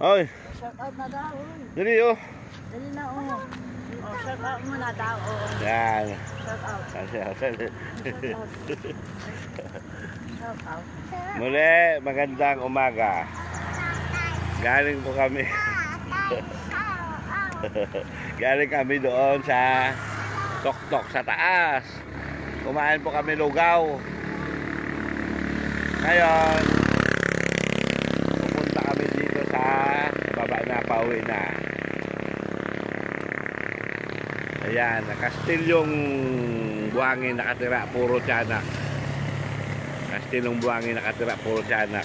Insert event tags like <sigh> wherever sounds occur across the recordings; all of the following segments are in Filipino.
Oy, Shout out na daw. dali oh. Dali na oh. Oh, shout out muna daw. Oh, Yan. shout out. Kasi, kasi. Shout out. Muli, magandang umaga. Galing po kami. <laughs> Galing kami doon sa Tok-Tok sa taas. Kumain po kami lugaw. Ngayon, pupunta kami dito sa baba na pauwi na. Ayan, kastilyong buhangin nakatira, puro tiyanak. Kastilyong buhangin nakatira, puro tiyanak.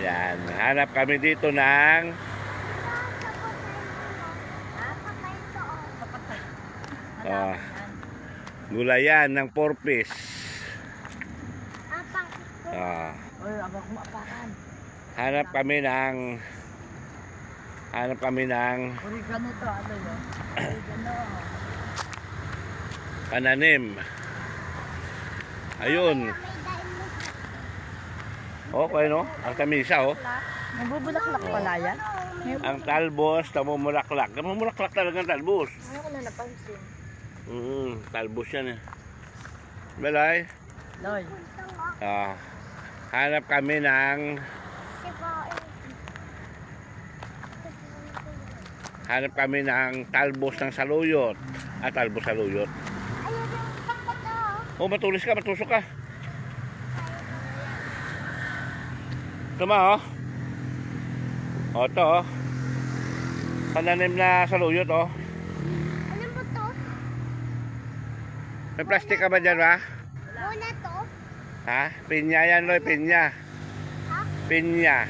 Ayan, hanap kami dito ng Ah. gulayan ng 4 piece. Ah. Hanap kami ng hanap kami ng Oregano to, ano yun? Oregano. pananim. Ayun. Okay no? Ang tamisa oh. Nabubulaklak pala yan? Ang talbos, namumulaklak. Namumulaklak talaga ang talbos. Ano ko na napansin? Mm, talbos yan eh. Belay, Loy. ah, hanap kami ng hanap kami ng talbos ng saluyot. Ah, talbos saluyot. Oh, matulis ka, matusok ka. Tama oh. O, ito oh. Pananim na saluyot oh. Ano mo to? May plastic ka ba dyan ba? Muna to? Ha? Pinya yan, Loy, pinya. Ha? Pinya.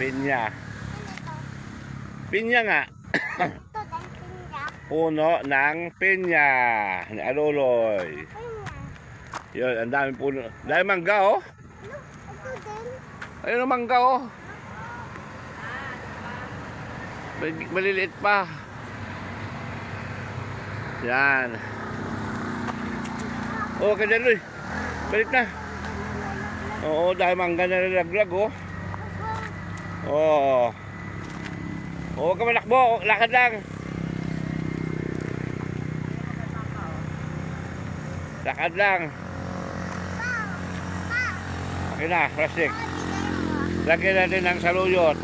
Pinya. Pinya nga. <coughs> Puno ng pinya. Ni Aluloy. Yun, ang daming puno. Dahil mangga, oh. Ayun ang mangga, oh. Mal- Maliliit pa. Yan. Oh, kaya Loy. Balik na. Oo, dahil mangga na nalaglag, oh. Oo. Oh. Huwag ka manakbo. Lakad lang. Lakad lang. Okay na, plastic. Lagyan natin ng saluyot.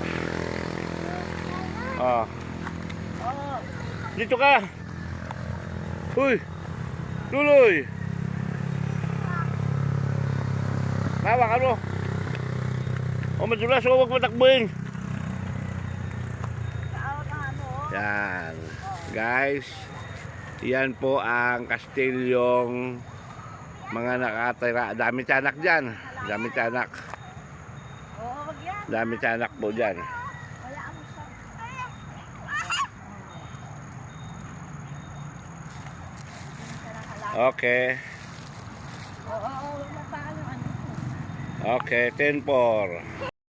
Oh, Dito ka. Uy. Tuloy. Hawak ano? O madulas, o huwag oh. Yan. Guys, yan po ang kastilyong mga nakatira. Dami tiyanak dyan. Dami tiyanak. Dami tiyanak po dyan. Okay. Oo, Okay, 10-4.